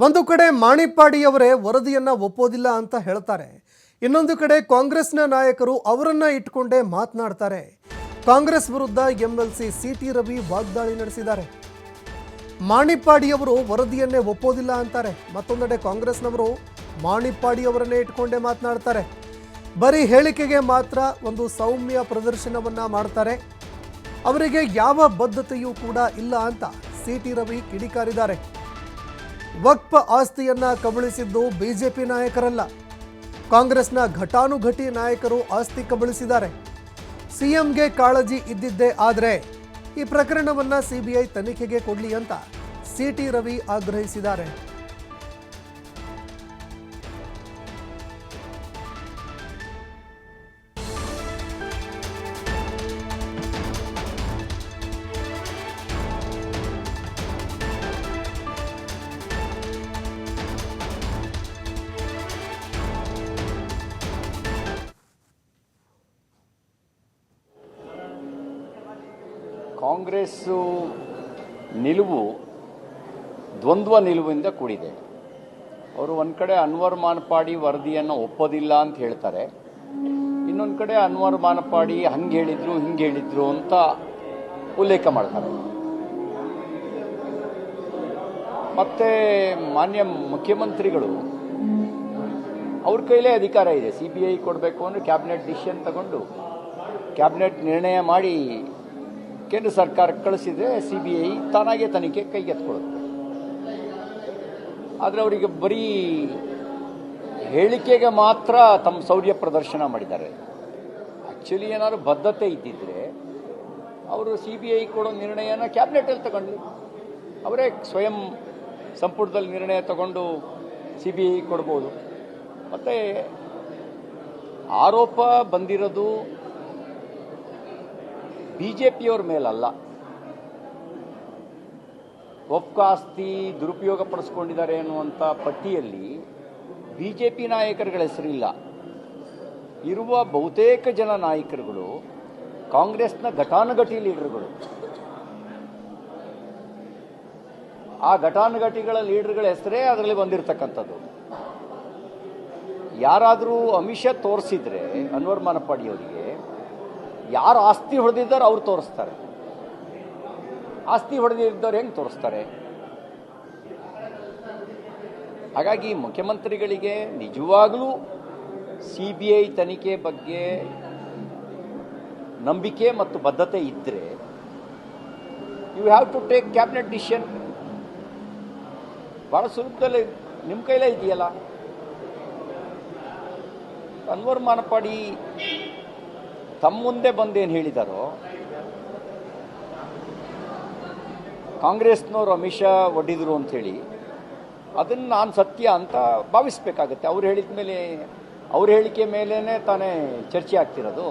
ಒಂದು ಕಡೆ ಮಾಣಿಪ್ಪಾಡಿಯವರೇ ವರದಿಯನ್ನು ಒಪ್ಪೋದಿಲ್ಲ ಅಂತ ಹೇಳ್ತಾರೆ. ಇನ್ನೊಂದು ಕಡೆ ಕಾಂಗ್ರೆಸ್ನ ನಾಯಕರು ಅವರನ್ನು ಇಟ್ಕೊಂಡೇ ಮಾತನಾಡ್ತಾರೆ. ಕಾಂಗ್ರೆಸ್ ವಿರುದ್ಧ ಎಂಎಲ್ಸಿ ಸಿಟಿ ರವಿ ವಾಗ್ದಾಳಿ ನಡೆಸಿದ್ದಾರೆ. ಮಾಣಿಪ್ಪಾಡಿಯವರು ವರದಿಯನ್ನೇ ಒಪ್ಪೋದಿಲ್ಲ ಅಂತಾರೆ. ಮತ್ತೊಂದೆಡೆ ಕಾಂಗ್ರೆಸ್ನವರು ಮಾಣಿಪ್ಪಾಡಿಯವರನ್ನೇ ಇಟ್ಕೊಂಡೇ ಮಾತನಾಡ್ತಾರೆ. ಬರೀ ಹೇಳಿಕೆಗೆ ಮಾತ್ರ ಒಂದು ಸೌಮ್ಯ ಪ್ರದರ್ಶನವನ್ನ ಮಾಡ್ತಾರೆ. ಅವರಿಗೆ ಯಾವ ಬದ್ಧತೆಯೂ ಕೂಡ ಇಲ್ಲ ಅಂತ ಸಿಟಿ ರವಿ ಕಿಡಿಕಾರಿದ್ದಾರೆ. ವಕ್ಫ್ ಆಸ್ತಿಯನ್ನ ಕಬಳಿಸಿದ್ದು ಬಿಜೆಪಿ ನಾಯಕರಲ್ಲ. ಕಾಂಗ್ರೆಸ್ನ ಘಟಾನುಘಟಿ ನಾಯಕರು ಆಸ್ತಿ ಕಬಳಿಸಿದ್ದಾರೆ. ಸಿಎಂಗೆ ಕಾಳಜಿ ಇದ್ದಿದ್ದೇ ಆದರೆ ಈ ಪ್ರಕರಣವನ್ನ ಸಿಬಿಐ ತನಿಖೆಗೆ ಕೊಡ್ಲಿ ಅಂತ ಸಿಟಿ ರವಿ ಆಗ್ರಹಿಸಿದ್ದಾರೆ. ಕಾಂಗ್ರೆಸ್ಸು ನಿಲುವು, ದ್ವಂದ್ವ ನಿಲುವಿಂದ ಕೂಡಿದೆ. ಅವರು ಒಂದು ಕಡೆ ಅನ್ವರ್ ಮಾನಪಾಡಿ ವರದಿಯನ್ನು ಒಪ್ಪೋದಿಲ್ಲ ಅಂತ ಹೇಳ್ತಾರೆ. ಇನ್ನೊಂದು ಕಡೆ ಅನ್ವರ್ ಮಾನಪಾಡಿ ಹಂಗೆ ಹೇಳಿದ್ರು, ಹಿಂಗೆ ಹೇಳಿದ್ರು ಅಂತ ಉಲ್ಲೇಖ ಮಾಡ್ತಾರೆ. ಮತ್ತೆ ಮಾನ್ಯ ಮುಖ್ಯಮಂತ್ರಿಗಳು, ಅವ್ರ ಕೈಲೇ ಅಧಿಕಾರ ಇದೆ. ಸಿ ಬಿ ಐ ಕೊಡಬೇಕು ಅಂದರೆ ಕ್ಯಾಬಿನೆಟ್ ಡಿಸಿಷನ್ ತಗೊಂಡು, ಕ್ಯಾಬಿನೆಟ್ ನಿರ್ಣಯ ಮಾಡಿ ಕೇಂದ್ರ ಸರ್ಕಾರ ಕಳಿಸಿದ್ರೆ ಸಿ ಬಿ ಐ ತಾನಾಗೆ ತನಿಖೆ ಕೈಗೆತ್ಕೊಳ್ಳುತ್ತೆ ಆದರೆ ಅವರಿಗೆ ಬರೀ ಹೇಳಿಕೆಗೆ ಮಾತ್ರ ತಮ್ಮ ಶೌರ್ಯ ಪ್ರದರ್ಶನ ಮಾಡಿದ್ದಾರೆ. ಆ್ಯಕ್ಚುಲಿ ಏನಾದ್ರು ಬದ್ಧತೆ ಇದ್ದಿದ್ರೆ ಅವರು ಸಿ ಬಿ ಐ ಕೊಡೋ ನಿರ್ಣಯನ ಕ್ಯಾಬಿನೆಟಲ್ಲಿ ತಗೊಂಡ್ರು. ಅವರೇ ಸ್ವಯಂ ಸಂಪುಟದಲ್ಲಿ ನಿರ್ಣಯ ತಗೊಂಡು ಸಿ ಬಿ ಐ ಕೊಡ್ಬೋದು. ಮತ್ತು ಆರೋಪ ಬಂದಿರೋದು ಬಿ ಜೆ ಪಿಯವ್ರ ಮೇಲಲ್ಲ. ಒಪ್ಕ ಆಸ್ತಿ ದುರುಪಯೋಗ ಪಡಿಸ್ಕೊಂಡಿದ್ದಾರೆ ಅನ್ನುವಂಥ ಪಟ್ಟಿಯಲ್ಲಿ ಬಿ ಜೆ ಪಿ ನಾಯಕರುಗಳ ಹೆಸರಿಲ್ಲ. ಇರುವ ಬಹುತೇಕ ಜನ ನಾಯಕರುಗಳು ಕಾಂಗ್ರೆಸ್ನ ಘಟಾನುಘಟಿ ಲೀಡರ್ಗಳು. ಆ ಘಟಾನುಘಟಿಗಳ ಲೀಡರ್ಗಳ ಹೆಸರೇ ಅದರಲ್ಲಿ ಬಂದಿರತಕ್ಕಂಥದ್ದು. ಯಾರಾದರೂ ಅಮಿಷ ತೋರಿಸಿದ್ರೆ, ಅನ್ವರ್ ಮಾನಪಾಡಿಯವರಿಗೆ ಯಾರು ಆಸ್ತಿ ಹೊಡೆದಿದ್ದಾರೋ ಅವ್ರು ತೋರಿಸ್ತಾರೆ. ಆಸ್ತಿ ಹೊಡೆದಿದ್ದವ್ರು ಹೆಂಗೆ ತೋರಿಸ್ತಾರೆ? ಹಾಗಾಗಿ ಮುಖ್ಯಮಂತ್ರಿಗಳಿಗೆ ನಿಜವಾಗಲೂ ಸಿ ಬಿ ಐ ತನಿಖೆ ಬಗ್ಗೆ ನಂಬಿಕೆ ಮತ್ತು ಬದ್ಧತೆ ಇದ್ದರೆ you have to take cabinet decision ಭಾಳ ಸುಲಭದಲ್ಲಿ ನಿಮ್ಮ ಕೈಲೇ ಇದೆಯಲ್ಲ? ಅನ್ವರ್ ಮಾನಪಾಡಿ ತಮ್ಮ ಮುಂದೆ ಬಂದೇನು ಹೇಳಿದಾರೋ? ಕಾಂಗ್ರೆಸ್ನವರು ಅಮಿತ್ ಶಾ ಒಡ್ಡಿದ್ರು ಅಂಥೇಳಿ, ಅದನ್ನು ನಾನು ಸತ್ಯ ಅಂತ ಭಾವಿಸ್ಬೇಕಾಗತ್ತೆ. ಅವ್ರು ಹೇಳಿದ ಮೇಲೆ ಅವ್ರ ಹೇಳಿಕೆ ಮೇಲೇ ತಾನೇ ಚರ್ಚೆ ಆಗ್ತಿರೋದು.